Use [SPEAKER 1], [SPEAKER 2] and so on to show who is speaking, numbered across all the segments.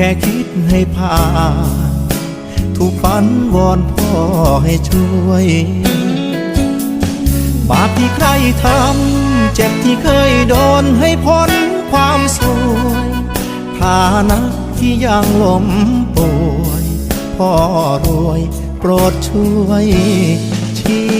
[SPEAKER 1] ค่คิดให้ผ่าน ถูกฝันวอนพ่อให้ช่วย บาปที่ใครทำ เจ็บที่เคยโดนให้พ้นความสวยฐานะที่ยังล้มป่วย พ่อรวยโปรดช่วยชี้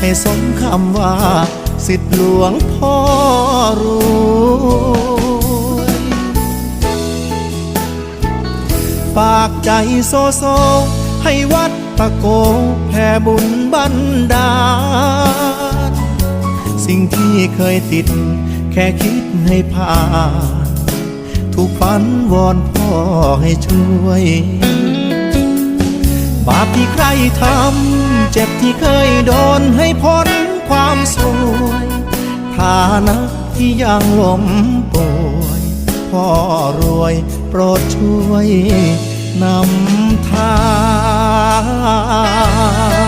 [SPEAKER 1] ให้สมคำว่า สิทธิหลวงพ่อรวยฝากใจโซโซ ให้วัดตะโกแผ่บุญบันดาล สิ่งที่เคยติด แค่คิดให้ผ่านถูกฝันวอนพ่อให้ช่วย บาปที่ใครทำ เจ็บที่เคยโดนให้พ้นความสวยฐานะที่ยังล้มป่วยพ่อรวยโปรดช่วยนำทาง